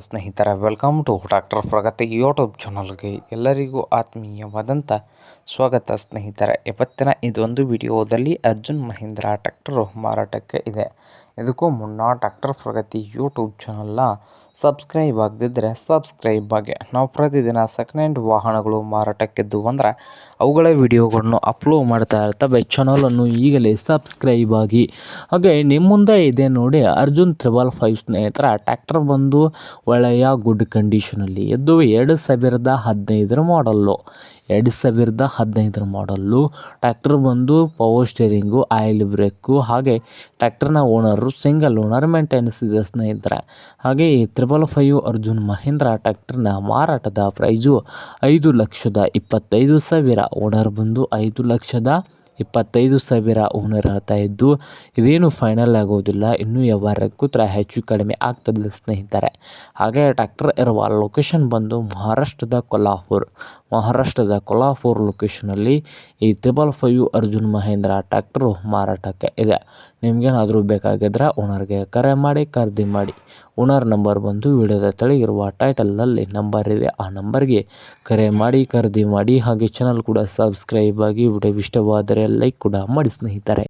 ಸ್ನೇಹಿತರೆ welcome to doctor Pragati YouTube ಚಾನಲ್ಗೆ ಎಲ್ಲರಿಗೂ ಆತ್ಮೀಯವಾದಂಥ ಸ್ವಾಗತ ಸ್ನೇಹಿತರ. ಇವತ್ತಿನ ಇದೊಂದು ವಿಡಿಯೋದಲ್ಲಿ ಅರ್ಜುನ್ ಮಹೇಂದ್ರ ಟ್ರ್ಯಾಕ್ಟರ್ ಮಾರಾಟಕ್ಕೆ ಇದೆ. ಇದಕ್ಕೂ ಮುನ್ನ ಡಾಕ್ಟರ್ ಪ್ರಗತಿ ಯೂಟ್ಯೂಬ್ ಚಾನಲ್ನ ಸಬ್ಸ್ಕ್ರೈಬ್ ಆಗದಿದ್ದರೆ ಸಬ್ಸ್ಕ್ರೈಬ್ ಆಗಿ. ನಾವು ಪ್ರತಿದಿನ ಸೆಕೆಂಡ್ ಹ್ಯಾಂಡ್ ವಾಹನಗಳು ಮಾರಾಟಕ್ಕಿದ್ದು ಅಂದರೆ ಅವುಗಳ ವಿಡಿಯೋಗಳನ್ನು ಅಪ್ಲೋಡ್ ಮಾಡ್ತಾ ಇರ್ತವೆ. ಚಾನಲನ್ನು ಈಗಲೇ ಸಬ್ಸ್ಕ್ರೈಬ್ ಆಗಿ. ಹಾಗೆ ನಿಮ್ಮ ಮುಂದೆ ಇದೆ ನೋಡಿ ಅರ್ಜುನ್ ತ್ರಿಬಲ್ ಫೈವ್ ಸ್ನೇಹಿತರ. ಟ್ರ್ಯಾಕ್ಟರ್ ಬಂದು ಒಳ್ಳೆಯ ಗುಡ್ ಕಂಡೀಷನಲ್ಲಿ ಇದು ಎರಡು ಸಾವಿರದ ಹದಿನೈದರ ಮಾಡಲ್ಲು ಎರಡು ಸಾವಿರದ ಹದಿನೈದರ ಮಾಡಲ್ಲು ಟ್ರ್ಯಾಕ್ಟರ್ ಬಂದು ಪವರ್ ಸ್ಟೇರಿಂಗು ಆಯಿಲ್ ಬ್ರೇಕು ಹಾಗೆ ಟ್ರ್ಯಾಕ್ಟರ್ನ ಓನರು ಸಿಂಗಲ್ ಓನರ್ ಮೇಂಟೆನೆನ್ಸ್ ಇದೆ ಸ್ನೇಹಿತರೆ. ಹಾಗೆ ತ್ರಿಬಲ್ ಫೈವ್ ಅರ್ಜುನ್ ಮಹೇಂದ್ರ ಟ್ರ್ಯಾಕ್ಟರ್ನ ಮಾರಾಟದ ಪ್ರೈಸು ಐದು ಲಕ್ಷದ ಇಪ್ಪತ್ತೈದು ಸಾವಿರ. ಓನರ್ ಬಂದು ಐದು ಲಕ್ಷದ ಇಪ್ಪತ್ತೈದು ಸಾವಿರ ಓನರ್ ಹೇಳ್ತಾ ಇದ್ದು, ಇದೇನು ಫೈನಲ್ ಆಗೋದಿಲ್ಲ. ಇನ್ನೂ ವ್ಯವಹಾರ ತರ ಹೆಚ್ಚು ಕಡಿಮೆ ಆಗ್ತದೆ ಸ್ನೇಹಿತರೆ. ಹಾಗೆ ಟ್ರ್ಯಾಕ್ಟರ್ ಇರುವ ಲೊಕೇಶನ್ ಬಂದು ಮಹಾರಾಷ್ಟ್ರದ ಕೊಲ್ಹಾಪುರ್. ಮಹಾರಾಷ್ಟ್ರದ ಕೊಲ್ಹಾಪುರ್ ಲೊಕೇಶನಲ್ಲಿ ಈ triple five Arjun Mahindra tractor ಮಾರಾಟಕ್ಕೆ ಇದೆ. ನಿಮಗೇನಾದರೂ ಬೇಕಾಗಿದ್ದರೆ ಓನರ್ಗೆ ಕರೆ ಮಾಡಿ, ಖರೀದಿ ಮಾಡಿ. ಓನರ್ ನಂಬರ್ ಬಂದು ವಿಡಿಯೋದ ಟೈಟಲ್ ಟೈಟಲ್ನಲ್ಲಿ ನಂಬರ್ ಇದೆ. ಆ ನಂಬರ್ಗೆ ಕರೆ ಮಾಡಿ, ಖರೀದಿ ಮಾಡಿ ಹಾಗೆ ಚಾನಲ್ ಕೂಡ ಸಬ್ಸ್ಕ್ರೈಬ್ ಆಗಿ ವಿಡಿಯೋ ಇಷ್ಟವಾದರೆ ಲೈಕ್ ಕೂಡ ಮಾಡಿ ಸ್ನೇಹಿತರೆ.